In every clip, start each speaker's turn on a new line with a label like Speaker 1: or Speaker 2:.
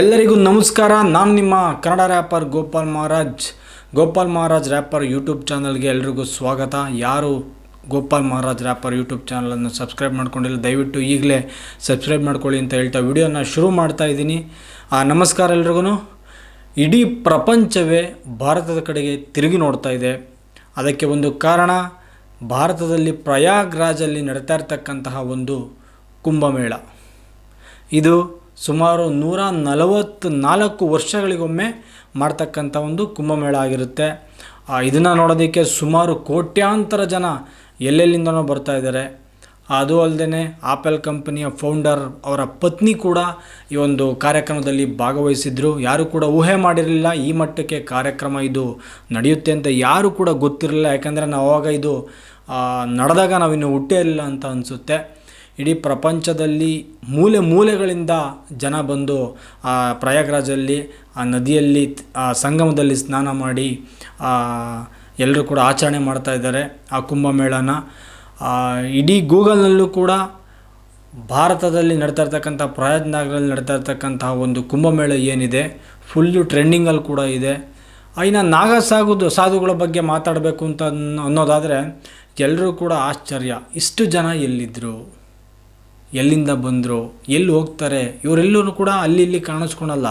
Speaker 1: ಎಲ್ಲರಿಗೂ ನಮಸ್ಕಾರ. ನಾನು ನಿಮ್ಮ Kannada rapper Gopal Maharaj. Gopal Maharaj rapper YouTube ಚಾನಲ್ಗೆ ಎಲ್ರಿಗೂ ಸ್ವಾಗತ. ಯಾರು ಗೋಪಾಲ್ ಮಹಾರಾಜ್ ರ್ಯಾಪರ್ ಯೂಟ್ಯೂಬ್ ಚಾನಲನ್ನು ಸಬ್ಸ್ಕ್ರೈಬ್ ಮಾಡ್ಕೊಂಡಿಲ್ಲ, ದಯವಿಟ್ಟು ಈಗಲೇ ಸಬ್ಸ್ಕ್ರೈಬ್ ಮಾಡ್ಕೊಳ್ಳಿ ಅಂತ ಹೇಳ್ತಾ ವಿಡಿಯೋನ ಶುರು ಮಾಡ್ತಾ ಇದ್ದೀನಿ. ನಮಸ್ಕಾರ ಎಲ್ರಿಗೂ. ಇಡೀ ಪ್ರಪಂಚವೇ ಭಾರತದ ಕಡೆಗೆ ತಿರುಗಿ ನೋಡ್ತಾ ಇದೆ. ಅದಕ್ಕೆ ಒಂದು ಕಾರಣ, ಭಾರತದಲ್ಲಿ ಪ್ರಯಾಗ್ರಾಜಲ್ಲಿ ನಡೀತಾ ಇರ್ತಕ್ಕಂತಹ ಒಂದು ಕುಂಭಮೇಳ. ಇದು ಸುಮಾರು ನೂರ ನಲವತ್ತು ನಾಲ್ಕು ವರ್ಷಗಳಿಗೊಮ್ಮೆ ಮಾಡ್ತಕ್ಕಂಥ ಒಂದು ಕುಂಭಮೇಳ ಆಗಿರುತ್ತೆ. ಇದನ್ನು ನೋಡೋದಕ್ಕೆ ಸುಮಾರು ಕೋಟ್ಯಾಂತರ ಜನ ಎಲ್ಲೆಲ್ಲಿಂದನೋ ಬರ್ತಾ ಇದ್ದಾರೆ. ಅದು ಅಲ್ಲದೆ ಆಪಲ್ ಕಂಪನಿಯ ಫೌಂಡರ್ ಅವರ ಪತ್ನಿ ಕೂಡ ಈ ಒಂದು ಕಾರ್ಯಕ್ರಮದಲ್ಲಿ ಭಾಗವಹಿಸಿದ್ರು. ಯಾರು ಕೂಡ ಊಹೆ ಮಾಡಿರಲಿಲ್ಲ ಈ ಮಟ್ಟಕ್ಕೆ ಕಾರ್ಯಕ್ರಮ ಇದು ನಡೆಯುತ್ತೆ ಅಂತ ಯಾರು ಕೂಡ ಗೊತ್ತಿರಲಿಲ್ಲ. ಯಾಕಂದರೆ ನಾವು ಆವಾಗ ಇದು ನಡೆದಾಗ ನಾವಿನ್ನು ಹುಟ್ಟೇ ಇರಲಿಲ್ಲ ಅಂತ ಅನಿಸುತ್ತೆ. ಇಡೀ ಪ್ರಪಂಚದಲ್ಲಿ ಮೂಲೆ ಮೂಲೆಗಳಿಂದ ಜನ ಬಂದು ಆ ಪ್ರಯಾಗ್ರಾಜಲ್ಲಿ, ಆ ನದಿಯಲ್ಲಿ, ಆ ಸಂಗಮದಲ್ಲಿ ಸ್ನಾನ ಮಾಡಿ ಎಲ್ಲರೂ ಕೂಡ ಆಚರಣೆ ಮಾಡ್ತಾ ಇದ್ದಾರೆ ಆ ಕುಂಭಮೇಳನ. ಇಡೀ ಗೂಗಲ್ನಲ್ಲೂ ಕೂಡ ಭಾರತದಲ್ಲಿ ನಡ್ತಾ ಇರ್ತಕ್ಕಂಥ ಪ್ರಯತ್ನಗಳಲ್ಲಿ ನಡ್ತಾ ಇರ್ತಕ್ಕಂತಹ ಒಂದು ಕುಂಭಮೇಳ ಏನಿದೆ ಫುಲ್ಲು ಟ್ರೆಂಡಿಂಗಲ್ಲಿ ಕೂಡ ಇದೆ. ಇನ್ನು ನಾಗ ಸಾಗುದು ಸಾಧುಗಳ ಬಗ್ಗೆ ಮಾತಾಡಬೇಕು ಅಂತ ಅನ್ನೋ- ಅನ್ನೋದಾದರೆ ಎಲ್ಲರೂ ಕೂಡ ಆಶ್ಚರ್ಯ. ಇಷ್ಟು ಜನ ಎಲ್ಲಿದ್ದರು ಎಲ್ಲಿಂದ ಬಂದರು, ಎಲ್ಲಿ ಹೋಗ್ತಾರೆ, ಇವರೆಲ್ಲರೂ ಕೂಡ ಅಲ್ಲಿ ಇಲ್ಲಿ ಕಾಣಿಸ್ಕೊಳಲ್ಲ.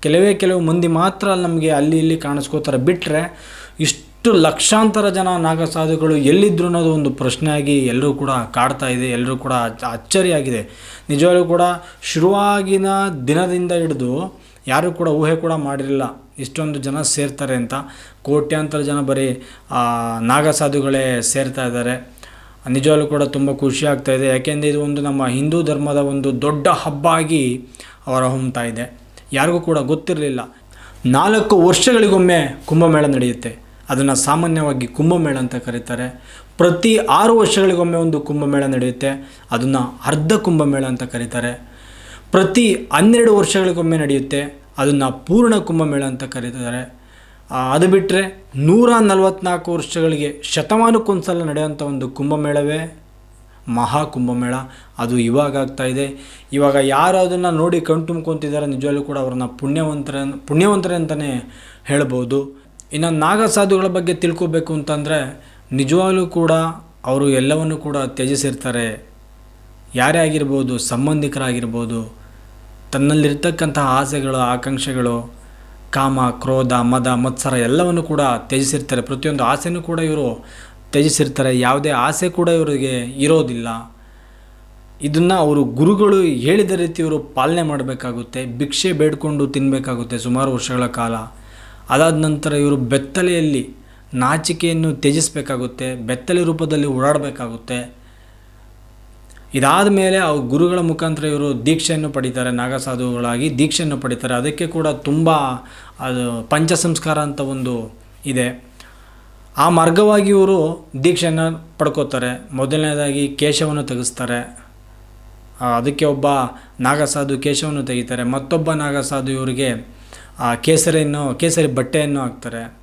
Speaker 1: ಕೆಲವೇ ಕೆಲವು ಮಂದಿ ಮಾತ್ರ ನಮಗೆ ಅಲ್ಲಿ ಇಲ್ಲಿ ಕಾಣಿಸ್ಕೋತಾರೆ. ಬಿಟ್ಟರೆ ಇಷ್ಟು ಲಕ್ಷಾಂತರ ಜನ ನಾಗಸಾಧುಗಳು ಎಲ್ಲಿದ್ರು ಅನ್ನೋದು ಒಂದು ಪ್ರಶ್ನೆಯಾಗಿ ಎಲ್ಲರೂ ಕೂಡ ಕಾಡ್ತಾ ಇದೆ, ಎಲ್ಲರೂ ಕೂಡ ಅಚ್ಚ- ಅಚ್ಚರಿಯಾಗಿದೆ. ನಿಜವಾಗಲೂ ಕೂಡ ಶುರುವಾಗಿನ ದಿನದಿಂದ ಹಿಡಿದು ಯಾರೂ ಕೂಡ ಊಹೆ ಕೂಡ ಮಾಡಿರಲಿಲ್ಲ ಇಷ್ಟೊಂದು ಜನ ಸೇರ್ತಾರೆ ಅಂತ. ಕೋಟ್ಯಾಂತರ ಜನ ಬರೀ ನಾಗಸಾಧುಗಳೇ ಸೇರ್ತಾ ಇದ್ದಾರೆ. ನಿಜವಾಗ್ಲೂ ಕೂಡ ತುಂಬ ಖುಷಿ ಆಗ್ತಾ ಇದೆ. ಯಾಕೆಂದರೆ ಇದು ಒಂದು ನಮ್ಮ ಹಿಂದೂ ಧರ್ಮದ ಒಂದು ದೊಡ್ಡ ಹಬ್ಬ ಆಗಿ ಅವರ ಹೊಮ್ತಾ ಇದೆ. ಯಾರಿಗೂ ಕೂಡ ಗೊತ್ತಿರಲಿಲ್ಲ. ನಾಲ್ಕು ವರ್ಷಗಳಿಗೊಮ್ಮೆ ಕುಂಭಮೇಳ ನಡೆಯುತ್ತೆ. ಅದನ್ನು ಸಾಮಾನ್ಯವಾಗಿ ಕುಂಭಮೇಳ ಅಂತ ಕರೀತಾರೆ. ಪ್ರತಿ ಆರು ವರ್ಷಗಳಿಗೊಮ್ಮೆ ಒಂದು ಕುಂಭಮೇಳ ನಡೆಯುತ್ತೆ. ಅದನ್ನು ಅರ್ಧ ಕುಂಭಮೇಳ ಅಂತ ಕರೀತಾರೆ. ಪ್ರತಿ ಹನ್ನೆರಡು ವರ್ಷಗಳಿಗೊಮ್ಮೆ ನಡೆಯುತ್ತೆ. ಅದನ್ನು ಪೂರ್ಣ ಕುಂಭಮೇಳ ಅಂತ ಕರೀತಾರೆ. ಅದು ಬಿಟ್ಟರೆ ನೂರ ನಲವತ್ತ್ನಾಲ್ಕು ವರ್ಷಗಳಿಗೆ ಶತಮಾನಕ್ಕೊಂದ್ಸಲ ನಡೆಯುವಂಥ ಒಂದು ಕುಂಭಮೇಳವೇ? ಮಹಾ ಕುಂಭಮೇಳ. ಅದು ಇವಾಗ ಇದೆ. ಇವಾಗ ಯಾರು ಅದನ್ನು ನೋಡಿ ಕಣ್ತುಂಬ್ಕೊತಿದ್ದಾರೆ ನಿಜವಾಗ್ಲೂ ಕೂಡ ಅವ್ರನ್ನ ಪುಣ್ಯವಂತರ, ಪುಣ್ಯವಂತರೇ ಅಂತಲೇ ಹೇಳ್ಬೋದು. ಇನ್ನು ನಾಗಸಾಧುಗಳ ಬಗ್ಗೆ ತಿಳ್ಕೊಬೇಕು ಅಂತಂದರೆ ನಿಜವಾಗ್ಲೂ ಕೂಡ ಅವರು ಎಲ್ಲವನ್ನು ಕೂಡ ತ್ಯಜಿಸಿರ್ತಾರೆ. ಯಾರೇ ಆಗಿರ್ಬೋದು, ಸಂಬಂಧಿಕರಾಗಿರ್ಬೋದು ತನ್ನಲ್ಲಿರ್ತಕ್ಕಂಥ ಆಸೆಗಳು, ಆಕಾಂಕ್ಷೆಗಳು ಕಾಮ, ಕ್ರೋಧ, ಮದ, ಮತ್ಸರ ಎಲ್ಲವನ್ನು ಕೂಡ ತ್ಯಜಿಸಿರ್ತಾರೆ. ಪ್ರತಿಯೊಂದು ಆಸೆನೂ ಕೂಡ ಇವರು ತ್ಯಜಿಸಿರ್ತಾರೆ. ಯಾವುದೇ ಆಸೆ ಕೂಡ ಇವರಿಗೆ ಇರೋದಿಲ್ಲ. ಇದನ್ನು ಅವರು ಗುರುಗಳು ಹೇಳಿದ ರೀತಿ ಇವರು ಪಾಲನೆ ಮಾಡಬೇಕಾಗುತ್ತೆ. ಭಿಕ್ಷೆ ಬೇಡಿಕೊಂಡು ತಿನ್ನಬೇಕಾಗುತ್ತೆ ಸುಮಾರು ವರ್ಷಗಳ ಕಾಲ. ಅದಾದ ನಂತರ ಇವರು ಬೆತ್ತಲೆಯಲ್ಲಿ ನಾಚಿಕೆಯನ್ನು ತ್ಯಜಿಸಬೇಕಾಗುತ್ತೆ. ಬೆತ್ತಲೆ ರೂಪದಲ್ಲಿ ಓಡಾಡಬೇಕಾಗುತ್ತೆ. ಇದಾದ ಮೇಲೆ ಆ ಗುರುಗಳ ಮುಖಾಂತರ ಇವರು ದೀಕ್ಷೆಯನ್ನು ಪಡಿತಾರೆ, ನಾಗಸಾಧುಗಳಾಗಿ ದೀಕ್ಷೆಯನ್ನು ಪಡಿತಾರೆ. ಅದಕ್ಕೆ ಕೂಡ ತುಂಬ ಅದು ಪಂಚ ಸಂಸ್ಕಾರ ಅಂತ ಒಂದು ಇದೆ. ಆ ಮಾರ್ಗವಾಗಿ ಇವರು ದೀಕ್ಷೆಯನ್ನು ಪಡ್ಕೋತಾರೆ. ಮೊದಲನೇದಾಗಿ ಕೇಶವನ್ನು ತೆಗೆಸ್ತಾರೆ. ಅದಕ್ಕೆ ಒಬ್ಬ ನಾಗಸಾಧು ಕೇಶವನ್ನು ತೆಗಿತಾರೆ. ಮತ್ತೊಬ್ಬ ನಾಗಸಾಧು ಇವರಿಗೆ, ಆ, ಕೇಸರಿಯನ್ನು, ಕೇಸರಿ ಬಟ್ಟೆಯನ್ನು ಹಾಕ್ತಾರೆ.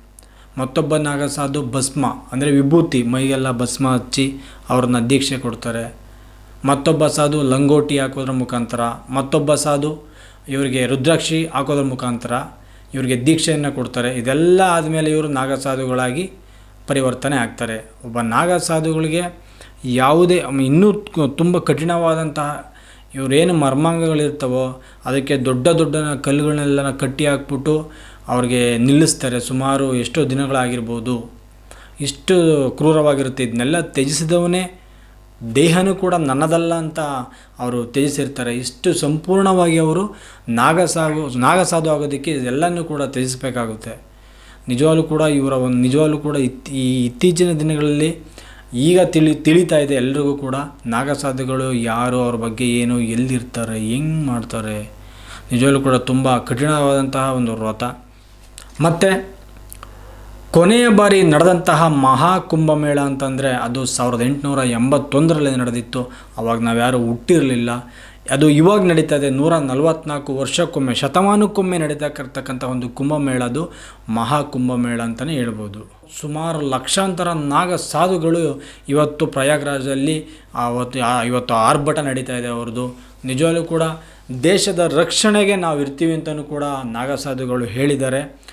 Speaker 1: ಮತ್ತೊಬ್ಬ ನಾಗಸಾಧು ಭಸ್ಮ, ಅಂದರೆ ವಿಭೂತಿ, ಮೈಗೆಲ್ಲ ಭಸ್ಮ ಹಚ್ಚಿ ಅವ್ರನ್ನ ದೀಕ್ಷೆ ಕೊಡ್ತಾರೆ. ಮತ್ತೊಬ್ಬ ಸಾಧು ಲಂಗೋಟಿ ಹಾಕೋದ್ರ ಮುಖಾಂತರ, ಮತ್ತೊಬ್ಬ ಸಾಧು ಇವರಿಗೆ ರುದ್ರಾಕ್ಷಿ ಹಾಕೋದ್ರ ಮುಖಾಂತರ ಇವರಿಗೆ ದೀಕ್ಷೆಯನ್ನು ಕೊಡ್ತಾರೆ. ಇದೆಲ್ಲ ಆದಮೇಲೆ ಇವರು ನಾಗಸಾಧುಗಳಾಗಿ ಪರಿವರ್ತನೆ ಆಗ್ತಾರೆ. ಒಬ್ಬ ನಾಗಸಾಧುಗಳಿಗೆ ಯಾವುದೇ ಇನ್ನೂ ತುಂಬ ಕಠಿಣವಾದಂತಹ ಇವರೇನು ಮರ್ಮಾಂಗಗಳಿರ್ತವೋ, ಅದಕ್ಕೆ ದೊಡ್ಡ ದೊಡ್ಡ ಕಲ್ಲುಗಳನ್ನೆಲ್ಲ ಕಟ್ಟಿ ಹಾಕ್ಬಿಟ್ಟು ಅವ್ರಿಗೆ ನಿಲ್ಲಿಸ್ತಾರೆ. ಸುಮಾರು ಎಷ್ಟೋ ದಿನಗಳಾಗಿರ್ಬೋದು. ಇಷ್ಟು ಕ್ರೂರವಾಗಿರುತ್ತೆ. ಇದನ್ನೆಲ್ಲ ತ್ಯಜಿಸಿದವನೇ ದೇಹನೂ ಕೂಡ ನನ್ನದಲ್ಲ ಅಂತ ಅವರು ತ್ಯಜಿಸಿರ್ತಾರೆ ಇಷ್ಟು ಸಂಪೂರ್ಣವಾಗಿ ಅವರು ನಾಗಸಾಗು, ನಾಗಸಾಧು ಆಗೋದಕ್ಕೆ ಎಲ್ಲನೂ ಕೂಡ ತ್ಯಜಿಸಬೇಕಾಗುತ್ತೆ ನಿಜವಾಗ್ಲೂ ಕೂಡ ಇವರ ಒಂದು, ನಿಜವಾಗ್ಲೂ ಕೂಡ ಈ ಇತ್ತೀಚಿನ ದಿನಗಳಲ್ಲಿ ಈಗ ತಿಳಿ, ತಿಳಿತಾ ಇದೆ ಎಲ್ರಿಗೂ ಕೂಡ ನಾಗಸಾಧುಗಳು ಯಾರು, ಅವ್ರ ಬಗ್ಗೆ ಏನು, ಎಲ್ಲಿರ್ತಾರೆ, ಹೆಂಗೆ ಮಾಡ್ತಾರೆ. ನಿಜವಾಗ್ಲೂ ಕೂಡ ತುಂಬ ಕಠಿಣವಾದಂತಹ ಒಂದು ವ್ರತ. ಮತ್ತು ಕೊನೆಯ ಬಾರಿ ನಡೆದಂತಹ ಮಹಾಕುಂಭಮೇಳ ಅಂತಂದರೆ ಅದು ಸಾವಿರದ ಎಂಟುನೂರ ಎಂಬತ್ತೊಂದರಲ್ಲಿ ನಡೆದಿತ್ತು. ಅವಾಗ ನಾವ್ಯಾರು ಹುಟ್ಟಿರಲಿಲ್ಲ. ಅದು ಇವಾಗ ನಡೀತಾ ಇದೆ ನೂರ ನಲವತ್ತ್ನಾಲ್ಕು ವರ್ಷಕ್ಕೊಮ್ಮೆ, ಶತಮಾನಕ್ಕೊಮ್ಮೆ ನಡೀತಕ್ಕಂಥ ಒಂದು ಕುಂಭಮೇಳ ಅದು. ಮಹಾಕುಂಭಮೇಳ ಅಂತಲೇ ಹೇಳ್ಬೋದು. ಸುಮಾರು ಲಕ್ಷಾಂತರ ನಾಗ ಸಾಧುಗಳು ಇವತ್ತು ಪ್ರಯಾಗ್ರಾಜಲ್ಲಿ ಆವತ್ತು ಇವತ್ತು ಆರ್ಭಟ ನಡೀತಾ ಇದೆ ಅವ್ರದ್ದು. ನಿಜವಾಗ್ಲೂ ಕೂಡ ದೇಶದ ರಕ್ಷಣೆಗೆ ನಾವು ಇರ್ತೀವಿ ಅಂತಲೂ ಕೂಡ ನಾಗಸಾಧುಗಳು ಹೇಳಿದ್ದಾರೆ.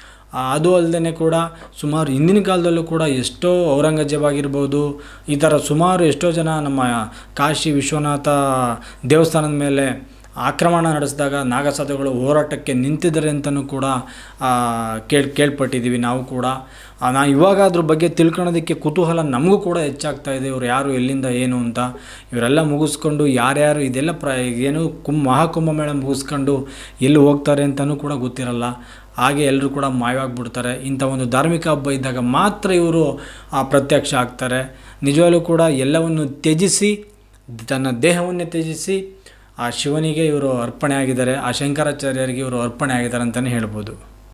Speaker 1: ಅದು ಅಲ್ಲದೆ ಕೂಡ ಸುಮಾರು ಹಿಂದಿನ ಕಾಲದಲ್ಲೂ ಕೂಡ ಎಷ್ಟೋ ಔರಂಗಜೇಬ್ ಆಗಿರ್ಬೋದು ಈ ಥರ ಸುಮಾರು ಎಷ್ಟೋ ಜನ ನಮ್ಮ ಕಾಶಿ ವಿಶ್ವನಾಥ ದೇವಸ್ಥಾನದ ಮೇಲೆ ಆಕ್ರಮಣ ನಡೆಸಿದಾಗ ನಾಗಸಾಧುಗಳು ಹೋರಾಟಕ್ಕೆ ನಿಂತಿದ್ದಾರೆ ಅಂತಲೂ ಕೂಡ ಕೇಳಿ, ಕೇಳ್ಪಟ್ಟಿದ್ದೀವಿ ನಾವು ಕೂಡ. ನಾ ಇವಾಗ ಅದ್ರ ಬಗ್ಗೆ ತಿಳ್ಕೊಳೋದಕ್ಕೆ ಕುತೂಹಲ ನಮಗೂ ಕೂಡ ಹೆಚ್ಚಾಗ್ತಾ ಇದೆ, ಇವರು ಯಾರು, ಎಲ್ಲಿಂದ ಏನು ಅಂತ. ಇವರೆಲ್ಲ ಮುಗಿಸ್ಕೊಂಡು ಯಾರ್ಯಾರು ಇದೆಲ್ಲ ಪ್ರ ಏನು ಕುಂಭ ಮಹಾಕುಂಭ ಮೇಳ ಮುಗಿಸ್ಕೊಂಡು ಎಲ್ಲಿ ಹೋಗ್ತಾರೆ ಅಂತಲೂ ಕೂಡ ಗೊತ್ತಿರಲ್ಲ. ಹಾಗೆ ಎಲ್ಲರೂ ಕೂಡ ಮಾಯವಾಗಿಬಿಡ್ತಾರೆ. ಇಂಥ ಒಂದು ಧಾರ್ಮಿಕ ಹಬ್ಬ ಇದ್ದಾಗ ಮಾತ್ರ ಇವರು ಆ, ಪ್ರತ್ಯಕ್ಷ ಆಗ್ತಾರೆ. ನಿಜವಾಗಲೂ ಕೂಡ ಎಲ್ಲವನ್ನು ತ್ಯಜಿಸಿ ತನ್ನ ದೇಹವನ್ನೇ ತ್ಯಜಿಸಿ ಆ ಶಿವನಿಗೆ ಇವರು ಅರ್ಪಣೆ ಆಗಿದ್ದಾರೆ. ಆ ಶಂಕರಾಚಾರ್ಯರಿಗೆ ಇವರು ಅರ್ಪಣೆ ಆಗಿದ್ದಾರೆ ಅಂತಲೇ ಹೇಳ್ಬೋದು.